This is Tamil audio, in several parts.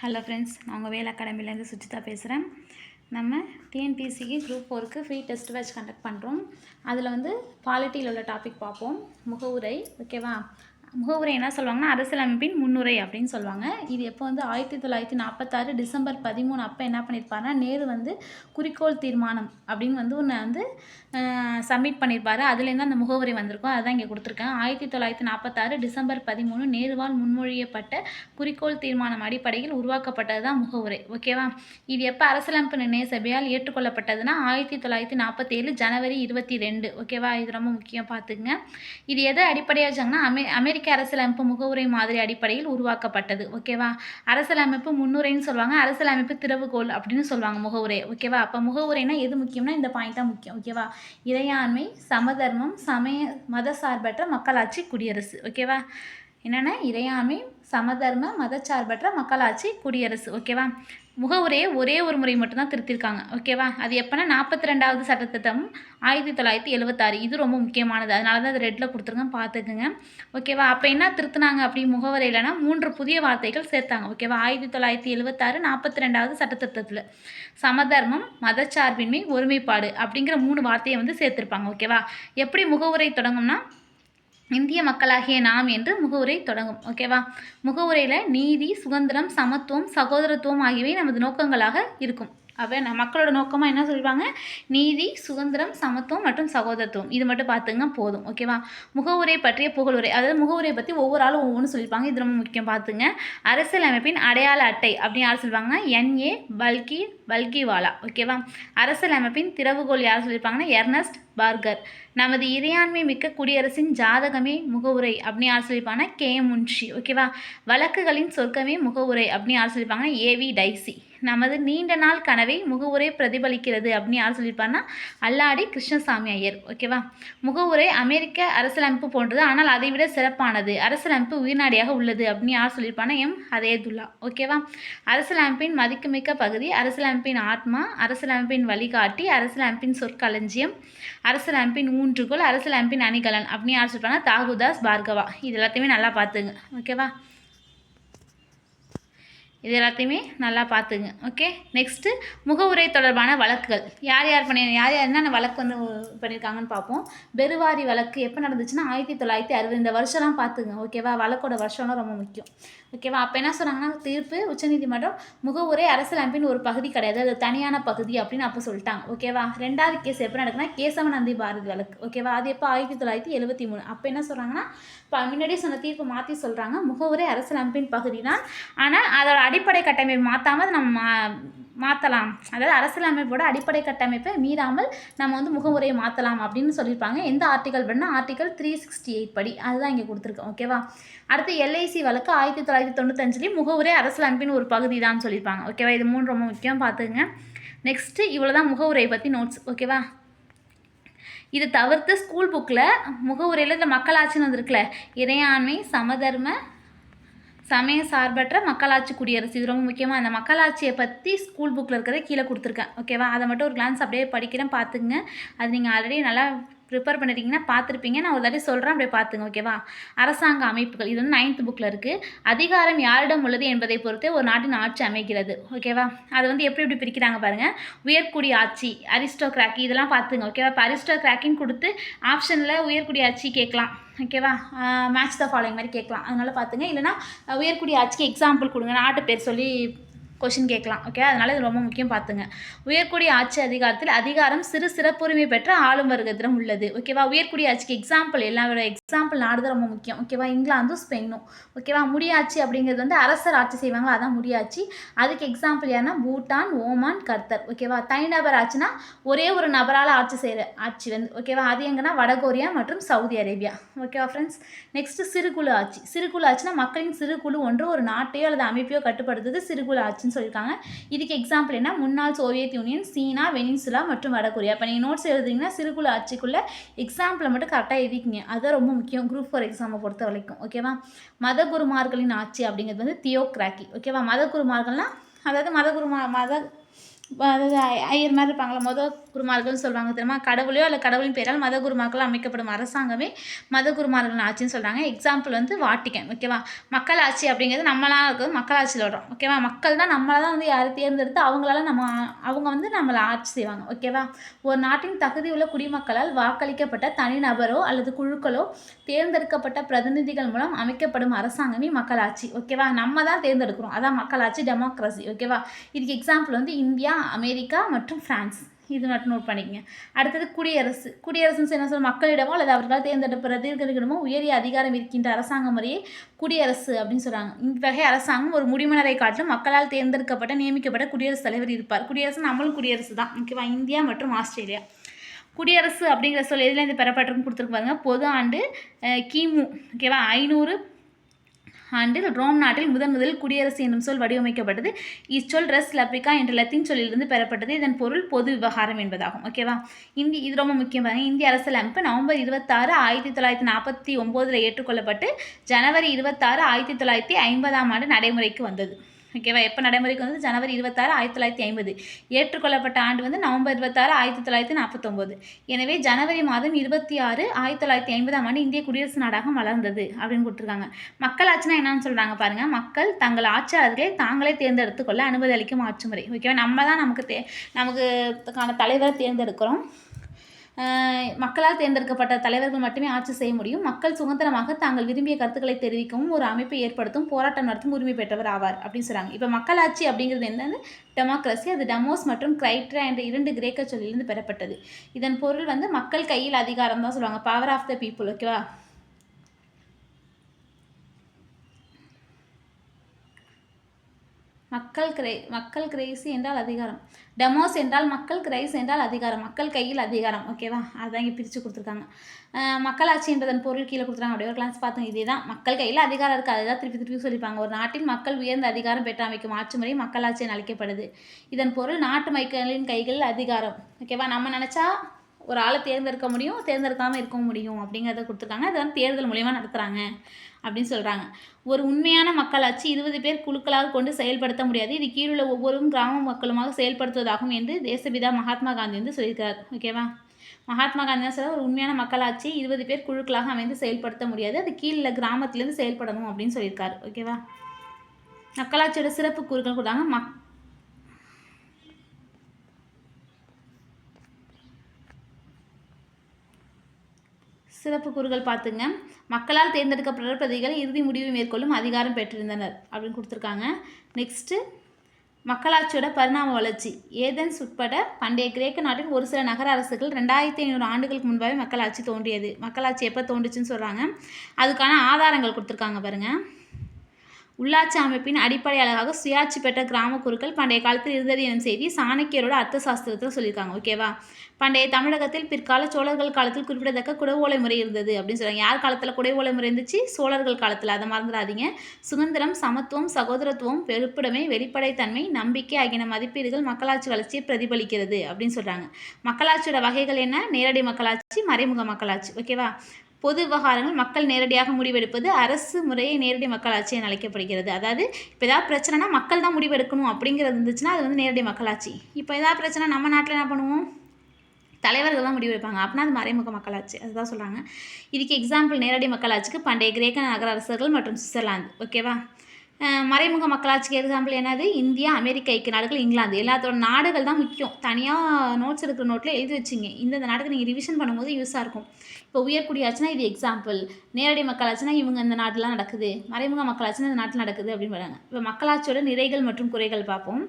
ஹலோ ஃப்ரெண்ட்ஸ் நான் உங்கள் வேலை அகாடமிலேருந்து சுஜிதா பேசுகிறேன் நம்ம டிஎன்பிசிக்கு குரூப் ஃபோருக்கு ஃப்ரீ டெஸ்ட் பேட்ச் கண்டக்ட் பண்ணுறோம் அதில் வந்து பாலிட்டியில் உள்ள டாபிக் பார்ப்போம். முகவுரை ஓகேவா முகவுரை என்ன சொல்லுவாங்கன்னா அரசியலமைப்பின் முன்னுரை அப்படின்னு சொல்லுவாங்க. இது எப்போ வந்து ஆயிரத்தி தொள்ளாயிரத்தி நாற்பத்தாறு டிசம்பர் பதிமூணு அப்போ என்ன பண்ணியிருப்பாருன்னா நேரு வந்து குறிக்கோள் தீர்மானம் அப்படின்னு வந்து ஒன்று வந்து சப்மிட் பண்ணியிருப்பாரு அதுலேருந்து அந்த முகவுரை வந்திருக்கும். அதுதான் இங்கே கொடுத்துருக்கேன். ஆயிரத்தி தொள்ளாயிரத்தி நாற்பத்தாறு டிசம்பர் பதிமூணு நேருவால் முன்மொழியப்பட்ட குறிக்கோள் தீர்மானம் அடிப்படையில் உருவாக்கப்பட்டது தான் முகவுரை ஓகேவா இது எப்போ அரசியலமைப்பு நிர்ணய சபையால் ஏற்றுக்கொள்ளப்பட்டதுன்னா ஆயிரத்தி தொள்ளாயிரத்தி நாற்பத்தேழு ஜனவரி இருபத்தி ரெண்டு. ஓகேவா இது ரொம்ப முக்கியம். பார்த்துக்குங்க. இது எதை அடிப்படையாக வச்சாங்கன்னா அமெ அமெரிக்க அரசியலமைப்பு முகவுரை மாதிரி அடிப்படையில் உருவாக்கப்பட்டது. ஓகேவா அரசியலமைப்பு முன்னுரைன்னு சொல்லுவாங்க. அரசியலமைப்பு திறவுகோல் அப்படின்னு சொல்லுவாங்க முகவுரை. ஓகேவா அப்போ முகவுரைனா எது முக்கியம்னா இந்த பாயிண்ட் தான் முக்கியம். ஓகேவா இறையாண்மை சமதர்மம் சமய மத சார்பற்ற மக்களாட்சி குடியரசு. ஓகேவா என்னென்னா இறையாண்மை சமதர்ம மதச்சார்பற்ற மக்களாட்சி குடியரசு. ஓகேவா? முகவுரையை ஒரே ஒரு முறை மட்டும்தான் திருத்திருக்காங்க. ஓகேவா? அது எப்போனா நாற்பத்தி ரெண்டாவது சட்டத்திட்டம் ஆயிரத்தி தொள்ளாயிரத்தி எழுபத்தாறு இது ரொம்ப முக்கியமானது. அதனால தான் அது ரெட்டில் கொடுத்துருங்க பார்த்துக்குங்க. ஓகேவா? அப்போ என்ன திருத்தினாங்க அப்படி முகவரையிலனா மூன்று புதிய வார்த்தைகள் சேர்த்தாங்க. ஓகேவா? ஆயிரத்தி தொள்ளாயிரத்தி எழுபத்தாறு நாற்பத்தி ரெண்டாவது சட்டத்திட்டத்தில் சமதர்மம் மதச்சார்பின்மை ஒருமைப்பாடு அப்படிங்கிற மூணு வார்த்தையை வந்து சேர்த்துருப்பாங்க. ஓகேவா? எப்படி முகவுரை தொடங்கும்னா இந்திய மக்களாகிய நாம் என்று முகவுரை தொடங்கும். ஓகேவா முகவுரையில் நீதி சுதந்திரம் சமத்துவம் சகோதரத்துவம் ஆகியவை நமது நோக்கங்களாக இருக்கும். அவ ந- மக்களோட நோக்கமாக என்ன சொல்லுவாங்க நீதி சுதந்திரம் சமத்துவம் மற்றும் சகோதரத்துவம். இது மட்டும் பார்த்துங்க போதும். ஓகேவா முகவுரை பற்றிய புகழுரை அதாவது முகவுரை பற்றி ஒவ்வொரு ஆளும் ஒவ்வொன்று சொல்லியிருப்பாங்க இது ரொம்ப முக்கியம் பார்த்துங்க அரசியலமைப்பின் அடையாள அட்டை அப்படின்னு யார் சொல்லுவாங்கன்னா என்ஏ பல்கி பல்கிவாலா ஓகேவா அரசியலமைப்பின் திறவுகோல் யார் சொல்லியிருப்பாங்கன்னா எர்னஸ்ட் பார்கர். நமது இறையாண்மை மிக்க குடியரசின் ஜாதகமே முகவுரை அப்படின்னு யார் சொல்லியிருப்பாங்கன்னா கே. முன்ஷி. ஓகேவா வழக்குகளின் சொர்க்கமே முகவுரை அப்படின்னு யார் சொல்லியிருப்பாங்கன்னா ஏவி டைசி. நமது நீண்ட நாள் கனவை முகவுரை பிரதிபலிக்கிறது அப்படின்னு யார் சொல்லியிருப்பாருன்னா அல்லாடி கிருஷ்ணசாமி ஐயர் ஓகேவா? முகவுரை அமெரிக்க அரசியலமைப்பு போன்றது ஆனால் அதை விட சிறப்பானது. அரசியலமைப்பு உயிர்நாடியாக உள்ளது அப்படின்னு யார் சொல்லியிருப்பாங்கன்னா எம். அதேதுல்லா ஓகேவா? அரசியலமைப்பின் மதிக்குமிக்க பகுதி அரசியலமைப்பின் ஆத்மா அரசியலமைப்பின் வழிகாட்டி அரசியலமைப்பின் சொற்களஞ்சியம் அரசியலமைப்பின் ஊன்றுகோல் அரசியலமைப்பின் அணிகலன் அப்படின்னு யார் சொல்லியிருப்பாங்கன்னா தாகுதாஸ் பார்கவா. இது எல்லாத்தையுமே நல்லா பார்த்துங்க ஓகேவா? இது எல்லாத்தையுமே நல்லா பார்த்துங்க ஓகே நெக்ஸ்ட்டு முகவுரை தொடர்பான வழக்குகள். யார் யார் பண்ணி யார் யார் என்னென்ன வழக்கு வந்து பண்ணியிருக்காங்கன்னு பார்ப்போம். பெருவாரி வழக்கு எப்போ நடந்துச்சுன்னா ஆயிரத்தி தொள்ளாயிரத்தி அறுபது இந்த வருஷம்லாம் பார்த்துங்க ஓகேவா வழக்கோட வருஷம்லாம் ரொம்ப முக்கியம். ஓகேவா அப்போ என்ன சொன்னாங்கன்னா தீர்ப்பு உச்சநீதிமன்றம் முகவுரை அரசியலமைப்பின் ஒரு பகுதி கிடையாது அது தனியான பகுதி அப்படின்னு அப்போ சொல்லிட்டாங்க. ஓகேவா ரெண்டாவது கேஸ் எப்போ நடக்குன்னா கேசவநந்தி பாரதி வழக்கு. ஓகேவா அது எப்போ ஆயிரத்தி தொள்ளாயிரத்தி எழுபத்தி மூணு. அப்போ என்ன சொல்கிறாங்கன்னா இப்போ முன்னாடியே சொன்ன தீர்ப்பு மாற்றி சொல்கிறாங்க முகவுரை அரசியலமைப்பின் பகுதி தான். ஆனால் அதோட அடிப்படை கட்டமைப்பு மாற்றாமல் நம்ம மா- மாற்றலாம் அதாவது அரசியலமைப்போட அடிப்படை கட்டமைப்பை மீறாமல் நம்ம வந்து முகமுறையை மாற்றலாம் அப்படின்னு சொல்லியிருப்பாங்க. எந்த ஆர்டிகல் பண்ணால் ஆர்டிகல் த்ரீ சிக்ஸ்டி எயிட் படி. அதுதான் இங்கே கொடுத்துருக்கோம் ஓகேவா அடுத்து எல்ஐசி வழக்கு ஆயிரத்தி தொள்ளாயிரத்தி தொண்ணூத்தஞ்சுலேயும் முகவுரை அரசியலமைப்பின் ஒரு பகுதி தான் சொல்லியிருப்பாங்க ஓகேவா இது மூணு ரொம்ப முக்கியம். பார்த்துங்க நெக்ஸ்ட்டு இவ்வளோ தான் முகவுரை பற்றி நோட்ஸ் ஓகேவா இது தவிர்த்து ஸ்கூல் புக்கில் முகவுரையில் இந்த மக்களாட்சின்னு வந்திருக்குல்ல இறையாண்மை சமதர்ம சமய சார்பற்ற மக்களாட்சி குடியரசு. இது ரொம்ப முக்கியமாக அந்த மக்களாட்சியை பற்றி ஸ்கூல் புக்கில் இருக்கிறத கீழே கொடுத்துருக்கேன். ஓகேவா அதை மட்டும் ஒரு கிளான்ஸ் அப்படியே படிக்கிறேன் பார்த்துங்க அது நீங்கள் ஆல்ரெடி நல்லா ப்ரிப்பேர் பண்ணிட்டீங்கன்னா பார்த்துருப்பீங்க. நான் ஒரு தாட்டி சொல்கிறேன் அப்படியே பார்த்துங்க ஓகேவா அரசாங்க அமைப்புகள் இது வந்து நைன்த் புக்கில் இருக்குது அதிகாரம் யாரிடம் உள்ளது என்பதை பொறுத்தே ஒரு நாட்டின் ஆட்சி அமைகிறது ஓகேவா அது வந்து எப்படி எப்படி பிரிக்கிறாங்க பாருங்கள் உயர்குடி ஆட்சி அரிஸ்டோக்ராக்கி இதெல்லாம் பார்த்துங்க ஓகேவா இப்போ அரிஸ்டோக்ராக்கின்னு கொடுத்து ஆப்ஷனில் உயர்குடி ஆட்சி கேட்கலாம் ஓகேவா மேட்ச் த ஃபாலோயிங் மாதிரி கேட்கலாம். அதனால் பார்த்துங்க. இல்லைனா உயர்குடி ஆட்சிக்கு எக்ஸாம்பிள் கொடுங்க. நாட்டு பேர் சொல்லி கொஷின் கேட்கலாம் ஓகே அதனால இது ரொம்ப முக்கியம் பார்த்துங்க. உயர்குடி ஆட்சி அதிகாரத்தில் அதிகாரம் சிறு சிறப்புரிமை பெற்ற ஆளும் வர்க்கத்திடம் உள்ளது ஓகேவா உயர்குடி ஆட்சிக்கு எக்ஸாம்பிள் எல்லாரோட எக்ஸாம்பிள் நாடு தான் ரொம்ப முக்கியம் ஓகேவா இங்கிலாந்தும் ஸ்பெயினும் ஓகேவா முடியாட்சி அப்படிங்கிறது வந்து அரசர் ஆட்சி செய்வாங்க அதான் முடியாட்சி அதுக்கு எக்ஸாம்பிள் யாருன்னா பூட்டான் ஓமான் கர்த்தர் ஓகேவா தனிநபர் ஆட்சினா ஒரே ஒரு நபரால் ஆட்சி செய்கிற ஆட்சி வந்து ஓகேவா அது எங்கன்னா வடகொரியா மற்றும் சவுதி அரேபியா ஓகேவா ஃப்ரெண்ட்ஸ் நெக்ஸ்ட்டு சிறுகுழு ஆட்சி. சிறுகுழு ஆட்சினா மக்களின் சிறுகுழு ஒன்று ஒரு நாட்டையோ அல்லது அமைப்பையோ கட்டுப்படுத்துறது சிறுகுழு ஆட்சி அப்படின்னு சொல்லியிருக்காங்க. இதுக்கு எக்ஸாம்பிள் என்ன? முன்னாள் சோவியத் யூனியன் சீனா வெனின்சுலா மற்றும் வடகொரியா இப்போ நீங்கள் நோட்ஸ் எழுதுறீங்கன்னா சிறுகுல ஆட்சிக்குள்ள எக்ஸாம்பிளை மட்டும் கரெக்டாக எழுதிக்கிங்க. அதுதான் ரொம்ப முக்கியம். குரூப் ஃபோர் எக்ஸாமை பொறுத்த வரைக்கும். ஓகேவா மத குருமார்களின் ஆட்சி அப்படிங்கிறது வந்து தியோக்ராக்கி. ஓகேவா மத குருமார்கள்லாம் அதாவது மத குருமா மத அதாவது ஐயர் மாதிரி இருப்பாங்களா மத குருமார்கள்னு சொல்லுவாங்க தெரியுமா? கடவுளையோ இல்லை கடவுளின் பேரால் மத குருமார்கள் அமைக்கப்படும் அரசாங்கமே மத குருமார்கள் ஆட்சின்னு சொல்கிறாங்க எக்ஸாம்பிள் வந்து வாட்டிக்கன் ஓகேவா மக்கள் ஆட்சி அப்படிங்கிறது நம்மளாம் இருக்கிறது மக்களாட்சியில் வரும் ஓகேவா மக்கள் தான் நம்மளை தான் வந்து யாரை தேர்ந்தெடுத்து அவங்களால நம்ம அவங்க வந்து நம்மளை ஆட்சி செய்வாங்க ஓகேவா ஒரு நாட்டின் தகுதி உள்ள குடிமக்களால் வாக்களிக்கப்பட்ட தனிநபரோ அல்லது குழுக்களோ தேர்ந்தெடுக்கப்பட்ட பிரதிநிதிகள் மூலம் அமைக்கப்படும் அரசாங்கமே மக்களாட்சி ஓகேவா நம்ம தான் தேர்ந்தெடுக்கிறோம். அதான் மக்களாட்சி டெமோக்ரஸி ஓகேவா இதுக்கு எக்ஸாம்பிள் வந்து இந்தியா அமெரிக்கா மற்றும் பிரான்ஸ். இது மட்டும் நோட் பண்ணிக்கங்க. அடுத்தது குடியரசு. குடியரசுன்னு என்ன சொல்ல மக்களிடமோ அல்லது அவர்களால் தேர்ந்தெடுத்த பிரதிநிதிகளிடமோ உயரிய அதிகாரம் இருக்கின்ற அரசாங்க முறையே குடியரசு அப்படின்னு சொல்கிறாங்க இவ்வகை அரசாங்கம் ஒரு முடிமனரை காட்டிலும் மக்களால் தேர்ந்தெடுக்கப்பட்ட நியமிக்கப்பட்ட குடியரசுத் தலைவர் இருப்பார். குடியரசு நம்மளும் குடியரசு தான். ஓகேவா? இந்தியா மற்றும் ஆஸ்திரேலியா. குடியரசு அப்படிங்கிற சொல் எதுலேருந்து பெறப்பட்டிருக்கும் கொடுத்துருக்கு பாருங்க. பொது ஆண்டு கிமு. ஓகேவா? ஐநூறு ஆண்டில் ரோம் நாட்டில் முதன் முதலில் குடியரசு என்னும் சொல் வடிவமைக்கப்பட்டது. இச்சொல் ரெஸ் லப்ரிகா என்ற லத்தீன் சொல்லிலிருந்து பெறப்பட்டது. இதன் பொருள் பொது விவகாரம் என்பதாகும். ஓகேவா இந்தி இது ரொம்ப முக்கியம் பாருங்க. இந்திய அரசியலமைப்பு நவம்பர் இருபத்தாறு ஆயிரத்தி தொள்ளாயிரத்தி நாற்பத்தி ஒம்போதில் ஏற்றுக்கொள்ளப்பட்டு ஜனவரி இருபத்தாறு ஆயிரத்தி தொள்ளாயிரத்தி ஐம்பதாம் ஆண்டு நடைமுறைக்கு வந்தது. ஓகேவா எப்போ நடைமுறைக்கு வந்து ஜனவரி இருபத்தாறு ஆயிரத்தி தொள்ளாயிரத்தி ஐம்பது. ஏற்றுக்கொள்ளப்பட்ட ஆண்டு வந்து நவம்பர் இருபத்தாறு ஆயிரத்தி தொள்ளாயிரத்தி நாற்பத்தொம்போது. எனவே ஜனவரி மாதம் இருபத்தி ஆறு ஆயிரத்தி தொள்ளாயிரத்தி ஐம்பதாம் ஆண்டு இந்திய குடியரசு நாடாக மலர்ந்தது அப்படின்னு கொடுத்துருக்காங்க. மக்களாட்சினா என்னன்னு சொல்கிறாங்க பாருங்கள் மக்கள் தங்கள் ஆட்சியாளர்களை தாங்களே தேர்ந்தெடுத்து கொள்ள அனுமதி அளிக்கும் ஆட்சி முறை. ஓகேவா நம்ம தான் நமக்கு தே நமக்கு தலைவரை தேர்ந்தெடுக்கிறோம். மக்களால் தேர்ந்தெடுக்கப்பட்ட தலைவர்கள் மட்டுமே ஆட்சி செய்ய முடியும். மக்கள் சுதந்திரமாக தாங்கள் விரும்பிய கருத்துக்களை தெரிவிக்கவும் ஒரு அமைப்பை ஏற்படுத்தும் போராட்டம் நடத்தும் உரிமை பெற்றவர் ஆவார் அப்படின்னு சொல்கிறாங்க இப்போ மக்களாட்சி அப்படிங்கிறது என்னன்னு டெமோக்ரஸி அது டெமோஸ் மற்றும் கிரைட்ரா என்ற இரண்டு கிரேக்க சொல்லிலிருந்து பெறப்பட்டது. இதன் பொருள் வந்து மக்கள் கையில் அதிகாரம் தான் சொல்லுவாங்க பவர் ஆஃப் த பீப்புள் ஓகேவா மக்கள் கிரை மக்கள் கிரைஸ் என்றால் அதிகாரம். டெமோஸ் என்றால் மக்கள் கிரைஸ் என்றால் அதிகாரம். மக்கள் கையில் அதிகாரம். ஓகேவா அதான் இங்கே பிரித்து கொடுத்துருக்காங்க. அஹ் மக்களாட்சி என்பதன் பொருள் கீழே கொடுத்துருக்காங்க. அப்படியே ஒரு கிளாஸ் பார்த்தோம் இதே தான் மக்கள் கையில் அதிகாரம் இருக்குது அதுதான் திருப்பி திருப்பி சொல்லிப்பாங்க. ஒரு நாட்டில் மக்கள் உயர்ந்த அதிகாரம் பெற்று அமைக்கும் ஆட்சி முறை மக்களாட்சி என அழைக்கப்படுது. இதன் பொருள் நாட்டு மக்களின் கைகளில் அதிகாரம். ஓகேவா நம்ம நினச்சா ஒரு ஆளை தேர்ந்தெடுக்க முடியும் தேர்ந்தெடுக்காமல் இருக்க முடியும் அப்படிங்கிறத கொடுத்துருக்காங்க. அது வந்து தேர்தல் மூலயமா நடத்துகிறாங்க அப்படின்னு சொல்கிறாங்க ஒரு உண்மையான மக்களாட்சி இருபது பேர் குழுக்களாக கொண்டு செயல்படுத்த முடியாது. இது கீழுள்ள ஒவ்வொரு கிராம மக்களுமாக செயல்படுத்துவதாகும் என்று தேசபிதா மகாத்மா காந்தி வந்து சொல்லியிருக்கிறார். ஓகேவா மகாத்மா காந்தி தான் சொல்ல ஒரு உண்மையான மக்களாட்சி இருபது பேர் குழுக்களாக அமைந்து செயல்படுத்த முடியாது. அது கீழே கிராமத்துலேருந்து செயல்படணும் அப்படின்னு சொல்லியிருக்காரு. ஓகேவா மக்களாட்சியோட சிறப்பு கூறுகள் கொடுத்தாங்க. மக் சிறப்பு கூறுகள் பார்த்துங்க. மக்களால் தேர்ந்தெடுக்கப்பட்ட பிரதிகள் இறுதி முடிவு மேற்கொள்ளும் அதிகாரம் பெற்றிருந்தனர் அப்படின்னு கொடுத்துருக்காங்க. நெக்ஸ்ட்டு மக்களாட்சியோட பரிணாம வளர்ச்சி. ஏதென்ஸ் உட்பட பண்டைய கிரேக்க நாட்டின் ஒரு சில நகர அரசுகள் ரெண்டாயிரத்தி ஐநூறு ஆண்டுகளுக்கு முன்பாகவே மக்களாட்சி தோன்றியது. மக்களாட்சி எப்போ தோன்றுச்சுன்னு சொல்கிறாங்க அதுக்கான ஆதாரங்கள் கொடுத்துருக்காங்க பாருங்கள் உள்ளாட்சி அமைப்பின் அடிப்படை அழகாக சுயாட்சி பெற்ற கிராம குருக்கள் பண்டைய காலத்தில் இருந்தது எனும் செய்தி சாணக்கியரோட அர்த்த சாஸ்திரத்தில் சொல்லியிருக்காங்க ஓகேவா பண்டைய தமிழகத்தில் பிற்கால சோழர்கள் காலத்தில் குறிப்பிடத்தக்க குடவோலை முறை இருந்தது அப்படின்னு சொல்கிறாங்க யார் காலத்தில் குடவோலை முறை இருந்துச்சு? சோழர்கள் காலத்தில். அதை மறந்துடாதீங்க. சுதந்திரம் சமத்துவம் சகோதரத்துவம் வெறுப்புடைமை வெளிப்படைத்தன்மை நம்பிக்கை ஆகியன மதிப்பீடுகள் மக்களாட்சி வளர்ச்சியை பிரதிபலிக்கிறது அப்படின்னு சொல்கிறாங்க மக்களாட்சியோட வகைகள் என்ன? நேரடி மக்களாட்சி மறைமுக மக்களாட்சி ஓகேவா பொது விவகாரங்கள் மக்கள் நேரடியாக முடிவெடுப்பது அரசு முறையை நேரடி மக்களாட்சி என அழைக்கப்படுகிறது. அதாவது இப்போ ஏதாவது பிரச்சனைனா மக்கள் தான் முடிவெடுக்கணும் அப்படிங்கிறது இருந்துச்சுன்னா அது வந்து நேரடி மக்களாட்சி. இப்போ ஏதாவது பிரச்சனை நம்ம நாட்டில் என்ன பண்ணுவோம்? தலைவர்கள் தான் முடிவெடுப்பாங்க. அப்படின்னா அது மறைமுக மக்களாட்சி. அதுதான் சொல்கிறாங்க இதுக்கு எக்ஸாம்பிள் நேரடி மக்களாட்சிக்கு பண்டைய கிரேக்க நகர அரசர்கள் மற்றும் சுவிட்சர்லாந்து. ஓகேவா? மறைமுக மக்களாட்சிக்கு எக்ஸாம்பிள் என்னது? இந்தியா அமெரிக்க ஐக்கிய நாடுகள் இங்கிலாந்து. எல்லாத்தோட நாடுகள் தான் முக்கியம். தனியாக நோட்ஸ் இருக்கிற நோட்டில் எழுதி வச்சிங்க. இந்தந்த நாட்டுக்கு நீங்கள் ரிவிஷன் பண்ணும்போது யூஸாக இருக்கும். இப்போ உயர்குடியாச்சுன்னா இது எக்ஸாம்பிள் நேரடி மக்களாச்சுன்னா இவங்க இந்த நாட்டிலாம் நடக்குது. மறைமுக மக்களாச்சுன்னா இந்த நாட்டில் நடக்குது அப்படின்னு பண்ணுறாங்க இப்போ மக்களாட்சியோட நிறைகள் மற்றும் குறைகள் பார்ப்போம்.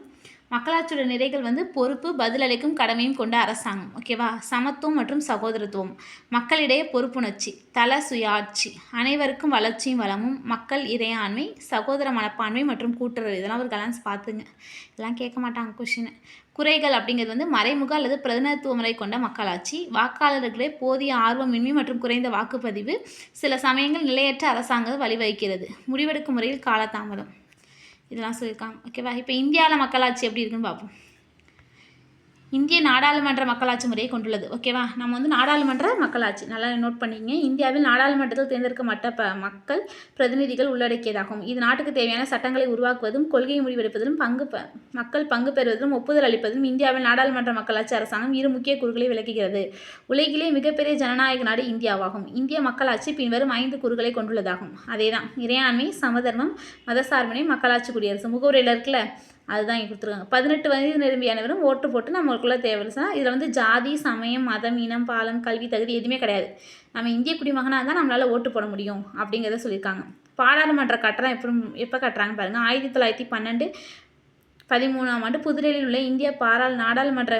மக்களாட்சியோட நிறைகள் வந்து பொறுப்பு பதிலளிக்கும் கடமையும் கொண்ட அரசாங்கம். ஓகேவா சமத்துவம் மற்றும் சகோதரத்துவம். மக்களிடையே பொறுப்புணர்ச்சி தல சுயாட்சி. அனைவருக்கும் வளர்ச்சியும் வளமும் மக்கள் இறையாண்மை சகோதர மனப்பான்மை மற்றும் கூட்டுறவு. இதெல்லாம் ஒரு கலான்ஸ் பார்த்துங்க. இதெல்லாம் கேட்க மாட்டாங்க கொஷின் குறைகள் அப்படிங்கிறது வந்து மறைமுக அல்லது பிரதிநிதித்துவ முறை கொண்ட மக்களாட்சி. வாக்காளர்களே போதிய ஆர்வமின்மை மற்றும் குறைந்த வாக்குப்பதிவு சில சமயங்கள் நிலையற்ற அரசாங்கம் வழிவகுக்கிறது. முடிவெடுக்கும் முறையில் காலதாமதம். இதெல்லாம் சொல்லியிருக்காங்க. ஓகேவா இப்போ இந்தியாவில் மக்களாட்சி எப்படி இருக்குன்னு பார்ப்போம். இந்திய நாடாளுமன்ற மக்களாட்சி முறையை கொண்டுள்ளது. ஓகேவா நம்ம வந்து நாடாளுமன்ற மக்களாட்சி. நல்லா நோட் பண்ணிங்க. இந்தியாவில் நாடாளுமன்றத்தில் தேர்ந்தெடுக்கப்பட்ட ப மக்கள் பிரதிநிதிகள் உள்ளடக்கியதாகும். இது நாட்டுக்கு தேவையான சட்டங்களை உருவாக்குவதும் கொள்கை முடிவெடுப்பதிலும் பங்கு ப மக்கள் பங்கு பெறுவதிலும் ஒப்புதல் அளிப்பதும் இந்தியாவில் நாடாளுமன்ற மக்களாட்சி அரசாங்கம் இரு முக்கிய கூறுகளை விளக்குகிறது. உலகிலே மிகப்பெரிய ஜனநாயக நாடு இந்தியாவாகும். இந்திய மக்களாட்சி பின்வரும் ஐந்து கூறுகளை கொண்டுள்ளதாகும். அதேதான். இறையாண்மை சமதர்மம் மதசார்பினை மக்களாட்சி குடியரசு. முகவுரையில் இருக்குல்ல? அதுதான் இங்கே கொடுத்துருக்காங்க. பதினெட்டு வயது நிரம்பியானவரும் ஓட்டு போட்டு நம்மளுக்குள்ளே தேவைன்னா இதில் வந்து ஜாதி சமயம் மதம் இனம் பாலம் கல்வி தகுதி எதுவுமே கிடையாது. நம்ம இந்திய குடிமகனாக இருந்தால் நம்மளால் ஓட்டு போட முடியும் அப்படிங்கிறத சொல்லியிருக்காங்க. பாராளுமன்ற கட்டணம் எப்படி எப்போ கட்டுறாங்க பாருங்கள் ஆயிரத்தி தொள்ளாயிரத்தி பன்னெண்டு பதிமூணாம் ஆண்டு புதுடெல்லியில் உள்ள இந்திய பாராள் நாடாளுமன்ற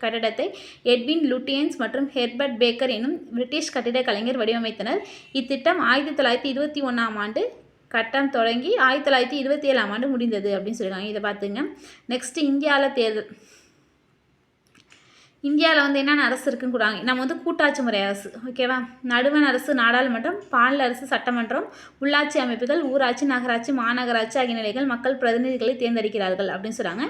கட்டிடத்தை எட்வின் லுட்டியன்ஸ் மற்றும் ஹெர்பர்ட் பேக்கர் எனும் பிரிட்டிஷ் கட்டிடக் கலைஞர் வடிவமைத்தனர். இத்திட்டம் ஆயிரத்தி தொள்ளாயிரத்தி இருபத்தி ஒன்றாம் ஆண்டு கட்டம் தொடங்கி ஆயிரத்தி தொள்ளாயிரத்தி இருபத்தி ஏழாம் ஆண்டு முடிந்தது அப்படின்னு சொல்லியிருக்காங்க. இதை பார்த்துங்க. நெக்ஸ்ட் இந்தியாவில் தேர்தல் இந்தியாவில் வந்து என்னென்ன அரசு இருக்குன்னு கூடாங்க நம்ம வந்து கூட்டாட்சி முறை அரசு ஓகேவா நடுவண் அரசு நாடாளுமன்றம் பால் அரசு சட்டமன்றம் உள்ளாட்சி அமைப்புகள் ஊராட்சி நகராட்சி மாநகராட்சி ஆகிய நிலைகள் மக்கள் பிரதிநிதிகளை தேர்ந்தெடுக்கிறார்கள் அப்படின்னு சொல்கிறாங்க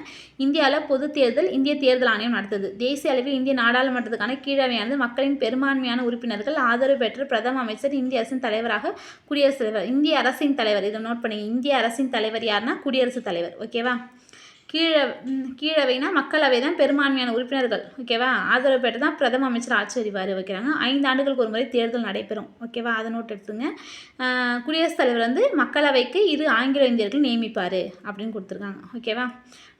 இந்தியாவில் பொது தேர்தல் இந்திய தேர்தல் ஆணையம் நடத்தது. தேசிய அளவில் இந்திய நாடாளுமன்றத்துக்கான கீழவையானது மக்களின் பெரும்பான்மையான உறுப்பினர்கள் ஆதரவு பெற்ற பிரதம அமைச்சர் இந்திய அரசின் தலைவராக குடியரசுத் தலைவர் இந்திய அரசின் தலைவர். இதை நோட் பண்ணி இந்திய அரசின் தலைவர் யாருன்னா குடியரசுத் தலைவர் ஓகேவா கீழ கீழவைனா மக்களவை தான் பெரும்பான்மையான உறுப்பினர்கள் ஓகேவா ஆதரவு பெற்று தான் பிரதம அமைச்சர் ஆட்சி அதிகாரி வைக்கிறாங்க. ஐந்து ஆண்டுகளுக்கு ஒரு முறை தேர்தல் நடைபெறும் ஓகேவா அதை நோட் எடுத்துங்க. குடியரசுத் தலைவர் வந்து மக்களவைக்கு இரு ஆங்கில இந்தியர்கள் நியமிப்பார் அப்படின்னு கொடுத்துருக்காங்க ஓகேவா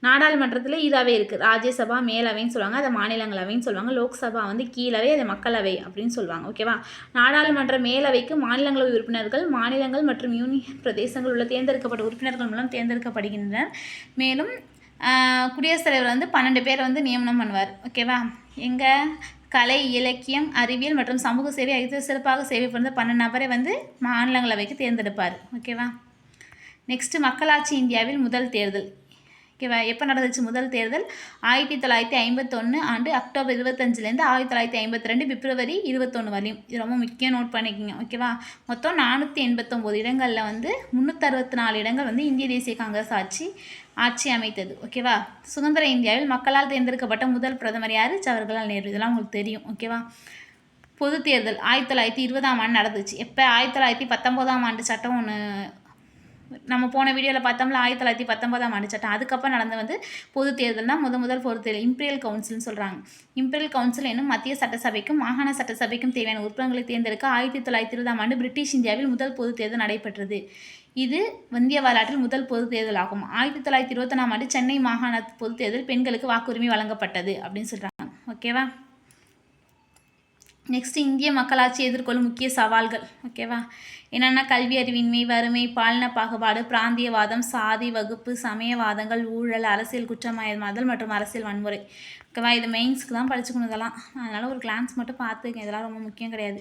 நாடாளுமன்றத்தில் இதாகவே இருக்குது ராஜ்யசபா மேலவைன்னு சொல்லுவாங்க அதை மாநிலங்களவைன்னு சொல்லுவாங்க. லோக்சபா வந்து கீழவை அதை மக்களவை அப்படின்னு சொல்லுவாங்க ஓகேவா நாடாளுமன்ற மேலவைக்கு மாநிலங்களவை உறுப்பினர்கள் மாநிலங்கள் மற்றும் யூனியன் பிரதேசங்கள் உள்ள தேர்ந்தெடுக்கப்பட்ட உறுப்பினர்கள் மூலம் தேர்ந்தெடுக்கப்படுகின்றனர். மேலும் குடியரசுத் தலைவர் வந்து பன்னெண்டு பேர் வந்து நியமனம் பண்ணுவார். ஓகேவா எங்கள் கலை இலக்கியம் அறிவியல் மற்றும் சமூக சேவை ஆகிய சிறப்பாக சேவை புரிந்த பன்னெண்டு நபரை வந்து மாநிலங்களவைக்கு தேர்ந்தெடுப்பார். ஓகேவா நெக்ஸ்ட்டு மக்களாட்சி இந்தியாவில் முதல் தேர்தல். ஓகேவா எப்போ நடந்துச்சு முதல் தேர்தல்? ஆயிரத்தி தொள்ளாயிரத்தி ஐம்பத்தொன்று ஆண்டு அக்டோபர் இருபத்தஞ்சிலேருந்து ஆயிரத்தி தொள்ளாயிரத்தி ஐம்பத்தி ரெண்டு பிப்ரவரி இருபத்தொன்று வரையும். இது ரொம்ப முக்கியம் நோட் பண்ணிக்கோங்க. ஓகேவா மொத்தம் நானூற்றி எண்பத்தொம்போது இடங்களில் வந்து முந்நூற்றறுபத்தி நாலு இடங்கள் வந்து இந்திய தேசிய காங்கிரஸ் ஆட்சி ஆட்சி அமைத்தது ஓகேவா சுதந்திர இந்தியாவில் மக்களால் தேர்ந்தெடுக்கப்பட்ட முதல் பிரதமர் யார்? ஜவஹர்லால் நேரு. இதெல்லாம் உங்களுக்கு தெரியும் ஓகேவா பொது தேர்தல் ஆயிரத்தி தொள்ளாயிரத்தி இருபதாம் ஆண்டு நடந்துச்சு. எப்போ? ஆயிரத்தி தொள்ளாயிரத்தி பத்தொம்போதாம் ஆண்டு சட்டம் ஒன்று நம்ம போன வீடியோவில் பார்த்தோம்ல ஆயிரத்தி தொள்ளாயிரத்தி பத்தொன்பதாம் ஆண்டு சட்டம். அதுக்கப்புறம் நடந்த வந்து பொது தேர்தல் தான் முத முதல் பொது தேர்தல். இம்பீரியல் கவுன்சில்னு சொல்கிறாங்க இம்பீரியல் கவுன்சில் என்னும் மத்திய சட்டசபைக்கும் மாகாண சட்டசபைக்கும் தேவையான உறுப்பினர்களை தேர்ந்தெடுக்க ஆயிரத்தி தொள்ளாயிரத்தி இருபதாம் ஆண்டு பிரிட்டிஷ் இந்தியாவில் முதல் பொது தேர்தல் நடைபெற்றது. இது இந்திய வரலாற்றில் முதல் பொது தேர்தல் ஆகும். ஆயிரத்தி தொள்ளாயிரத்தி இருபத்தொன்னாம் ஆண்டு சென்னை மாகாண பொது தேர்தல் பெண்களுக்கு வாக்குரிமை வழங்கப்பட்டது அப்படின்னு சொல்கிறாங்க ஓகேவா நெக்ஸ்ட் இந்திய மக்களாட்சி எதிர்கொள்ளும் முக்கிய சவால்கள். ஓகேவா என்னென்னா கல்வி அறிவின்மை வறுமை பாலின பாகுபாடு பிராந்தியவாதம் சாதி வகுப்பு சமயவாதங்கள் ஊழல் அரசியல் குற்றமயமாதல் மற்றும் அரசியல் வன்முறை. ஓகேவா? இது மெயின்ஸ்க்கு தான் படிச்சுக்கணும் இதெல்லாம் அதனால் ஒரு கிளான்ஸ் மட்டும் பார்த்துக்கங்க. இதெல்லாம் ரொம்ப முக்கியம் கிடையாது.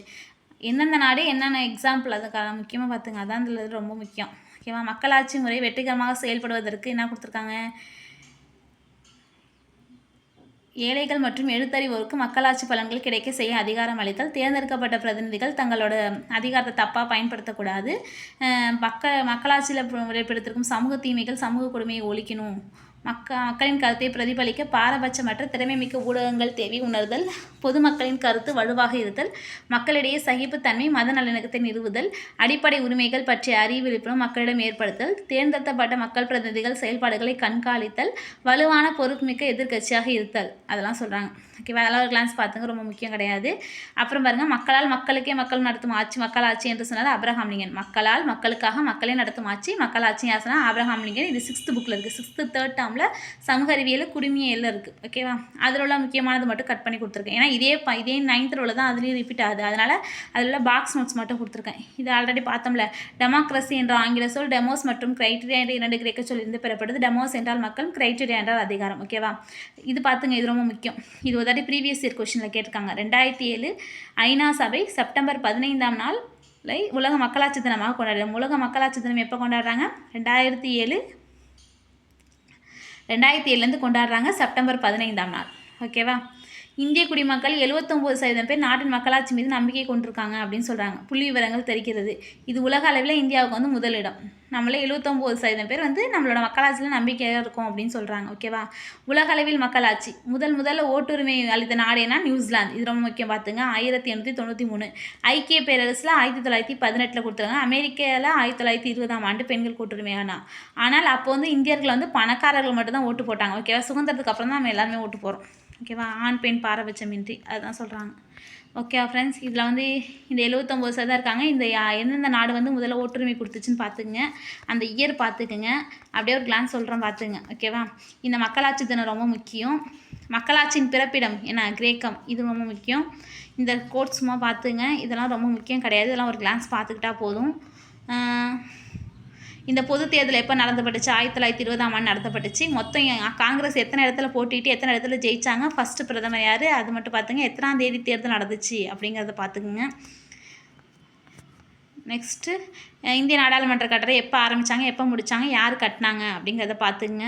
எந்தெந்த நாடு என்னென்ன எக்ஸாம்பிள் அதுக்காக முக்கியமாக பார்த்துங்க. அதான் இதில் ரொம்ப முக்கியம். ஓகேவா? மக்களாட்சி முறை வெற்றிகரமாக செயல்படுவதற்கு என்ன கொடுத்துருக்காங்க? ஏழைகள் மற்றும் எழுத்தறிவோருக்கு மக்களாட்சி பலன்கள் கிடைக்க செய்ய அதிகாரம் அளித்தல். தேர்ந்தெடுக்கப்பட்ட பிரதிநிதிகள் தங்களோட அதிகாரத்தை தப்பாக பயன்படுத்தக்கூடாது. மக்க மக்களாட்சியில் ஏற்படுத்திருக்கும் சமூக தீமைகள் சமூக கொடுமையை ஒழிக்கணும். மக்க மக்களின் கருத்தை பிரதிபலிக்க பாரபட்சமற்ற திறமைமிக்க ஊடகங்கள் தேவை உணர்தல் பொதுமக்களின் கருத்து வலுவாக இருத்தல் மக்களிடையே சகிப்புத்தன்மை மத நல்லிணக்கத்தை நிறுவுதல் அடிப்படை உரிமைகள் பற்றிய அறிவு விழிப்புணர்வு மக்களிடம் ஏற்படுத்தல் தேர்ந்தெடுக்கப்பட்ட மக்கள் பிரதிநிதிகள் செயல்பாடுகளை கண்காணித்தல் வலுவான பொறுப்புமிக்க எதிர்கட்சியாக இருத்தல். அதெல்லாம் சொல்கிறாங்க ஓகேவா அதெல்லாம் ஒரு கிளான்ஸ் பார்த்துங்க. ரொம்ப முக்கியம் கிடையாது. அப்புறம் பாருங்கள் மக்களால் மக்களுக்கே மக்கள் நடத்தும் ஆட்சி மக்கள் ஆட்சி என்று சொன்னால் அப்ரஹாம் லிங்கன். மக்களால் மக்களுக்காக மக்களே நடத்தும் ஆட்சி மக்கள் ஆட்சி யாசனா அப்ரஹாம் லிங்கன். இது சிக்ஸ்த்து புக்கில் இருக்குது சிக்ஸ்த்து தேர்ட் எக்ஸாமில் சமூக அறிவியல் குடிமையில் இருக்குது ஓகேவா அதில் உள்ள முக்கியமானது மட்டும் கட் பண்ணி கொடுத்துருக்கேன். ஏன்னா இதே ப இதே நைன்த்தில் உள்ள தான் அதுலேயும் ரிப்பீட் ஆகுது. அதனால் அதில் உள்ள பாக்ஸ் நோட்ஸ் மட்டும் கொடுத்துருக்கேன். இது ஆல்ரெடி பார்த்தோம்ல. டெமோக்ரஸி என்ற ஆங்கில சொல் டெமோஸ் மற்றும் கிரைட்டீரியா என்ற இரண்டு கிரேக்க சொல்லிருந்து பெறப்படுது. டெமோஸ் என்றால் மக்கள் கிரைட்டீரியா என்றால் அதிகாரம். ஓகேவா இது பார்த்துங்க இது ரொம்ப முக்கியம். இது ஒரு தாட்டி ப்ரீவியஸ் இயர் கொஷனில் கேட்டிருக்காங்க. ரெண்டாயிரத்தி ஏழு ஐநா சபை செப்டம்பர் பதினைந்தாம் நாள் உலக மக்களாட்சி தினமாக கொண்டாடுறோம் உலக மக்களாட்சி தினம் எப்போ கொண்டாடுறாங்க? ரெண்டாயிரத்தி ஏழு ரெண்டாயிரத்தி ஏழுலேருந்து கொண்டாடுறாங்க செப்டம்பர் பதினைந்தாம் நாள். ஓகேவா? இந்திய குடிமக்கள் எழுபத்தொம்போது சதவீதம் பேர் நாட்டின் மக்களாட்சி மீது நம்பிக்கை கொண்டிருக்காங்க அப்படின்னு சொல்கிறாங்க புள்ளி விவரங்கள் தெரிகிறது. இது உலக அளவில் இந்தியாவுக்கு வந்து முதலிடம். நம்மளே எழுபத்தொம்போது சதவீதம் பேர் வந்து நம்மளோட மக்களாட்சியில் நம்பிக்கையாக இருக்கும் அப்படின்னு சொல்கிறாங்க ஓகேவா உலக அளவில் மக்களாட்சி. முதல் முதல்ல ஓட்டுரிமை அளித்த நாடேனா நியூசிலாந்து. இது ரொம்ப முக்கியம் பார்த்துங்க. ஆயிரத்தி எண்ணூற்றி தொண்ணூற்றி மூணு. ஐக்கிய பேரரசில் ஆயிரத்தி தொள்ளாயிரத்தி பதினெட்டில் கொடுத்துருங்க அமெரிக்காவில் ஆயிரத்தி தொள்ளாயிரத்தி இருபதாம் ஆண்டு பெண்கள் கூட்டுரிமையானா? ஆனால் அப்போ வந்து இந்தியர்கள் வந்து பணக்காரர்கள் மட்டும்தான் ஓட்டு போட்டாங்க. ஓகேவா சுதந்திரத்துக்கு அப்புறம் தான் நம்ம எல்லாருமே ஓட்டு போகிறோம் ஓகேவா? ஆண் பெண் பாரபட்சமின்றி. அதுதான் சொல்கிறாங்க ஓகே ஃப்ரெண்ட்ஸ் இதில் வந்து இந்த எழுபத்தொம்போது சதம் இருக்காங்க. இந்த எந்தெந்த நாடு வந்து முதல்ல ஓட்டுரிமை கொடுத்துச்சுன்னு பார்த்துக்குங்க. அந்த இயர் பார்த்துக்குங்க. அப்படியே ஒரு கிளான்ஸ் சொல்கிறேன் பார்த்துங்க ஓகேவா? இந்த மக்களாட்சி தினம் ரொம்ப முக்கியம். மக்களாட்சியின் பிறப்பிடம் என்ன கிரேக்கம் இது ரொம்ப முக்கியம். இந்த கோட் சும்மா பார்த்துங்க இதெல்லாம் ரொம்ப முக்கியம் கிடையாது. இதெல்லாம் ஒரு கிளான்ஸ் பார்த்துக்கிட்டா போதும். இந்த பொது தேர்தல் எப்போ நடத்தப்பட்டுச்சு ஆயிரத்தி தொள்ளாயிரத்தி இருபதாம் ஆண்டு நடத்தப்பட்டுச்சு. மொத்தம் காங்கிரஸ் எத்தனை இடத்துல போட்டிட்டு எத்தனை இடத்துல ஜெயிச்சாங்க? ஃபஸ்ட்டு பிரதமர் யார்? அது மட்டும் பார்த்துங்க எத்தனாம் தேதி தேர்தல் நடந்துச்சு அப்படிங்கிறத பார்த்துக்குங்க நெக்ஸ்ட்டு இந்திய நாடாளுமன்ற கட்டடம் எப்போ ஆரம்பித்தாங்க எப்போ முடித்தாங்க யார் கட்டினாங்க? அப்படிங்கிறத பார்த்துங்க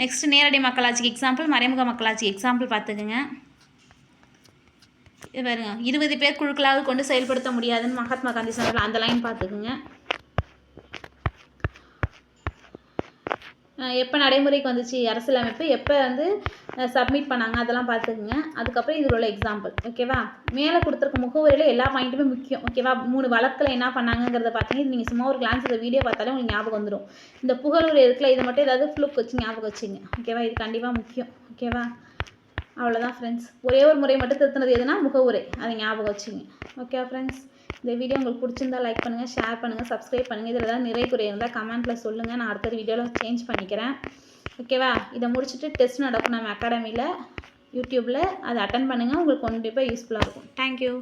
நெக்ஸ்ட்டு நேரடி மக்களாட்சிக்கு எக்ஸாம்பிள் மறைமுக மக்களாட்சிக்கு எக்ஸாம்பிள் பார்த்துக்குங்க பாருங்க. இருபது பேர் குழுக்களாக கொண்டு செயல்படுத்த முடியாதுன்னு மகாத்மா காந்தி சொன்னார் அந்த லைன் பார்த்துக்குங்க. எப்போ நடைமுறைக்கு வந்துச்சு அரசியலமைப்பு? எப்போ வந்து சப்மிட் பண்ணாங்க? அதெல்லாம் பார்த்துக்குங்க. அதுக்கப்புறம் இதில் உள்ள எக்ஸாம்பிள் ஓகேவா மேலே கொடுத்துருக்க முகவரியில் எல்லா பாயிண்ட்டுமே முக்கியம் ஓகேவா மூணு வழக்கில் என்ன பண்ணாங்கங்கிறத பார்த்தீங்கன்னா நீங்கள் சும்மா ஒரு கிளான்ஸ் இந்த வீடியோ பார்த்தாலே உங்களுக்கு ஞாபகம் வந்துடும் இந்த புகழூர் இருக்குல்ல இது மட்டும் ஏதாவது ஃப்ளூக் வச்சு ஞாபகம் வச்சுங்க ஓகேவா இது கண்டிப்பாக முக்கியம் ஓகேவா அவ்வளோதான் ஃப்ரெண்ட்ஸ் ஒரே ஒரு முறை மட்டும் திருத்தினது எதுனா முகவுரை அதை ஞாபகம் வச்சுங்க. ஓகே ஃப்ரெண்ட்ஸ் இந்த வீடியோ உங்களுக்கு பிடிச்சிருந்தா லைக் பண்ணுங்கள் ஷேர் பண்ணுங்கள் சப்ஸ்கிரைப் பண்ணுங்கள் இதில் ஏதாவது நிறை குறை இருந்தால் கமெண்ட்டில் சொல்லுங்கள் நான் அடுத்த வீடியோவில் சேஞ்ச் பண்ணிக்கிறேன். ஓகேவா இதை முடிச்சுட்டு டெஸ்ட் நடக்கும் நம்ம அகாடமியில் யூடியூப்பில் அதை அட்டன் பண்ணுங்கள் உங்களுக்கு கண்டிப்பாக யூஸ்ஃபுல்லாக இருக்கும். தேங்க்யூ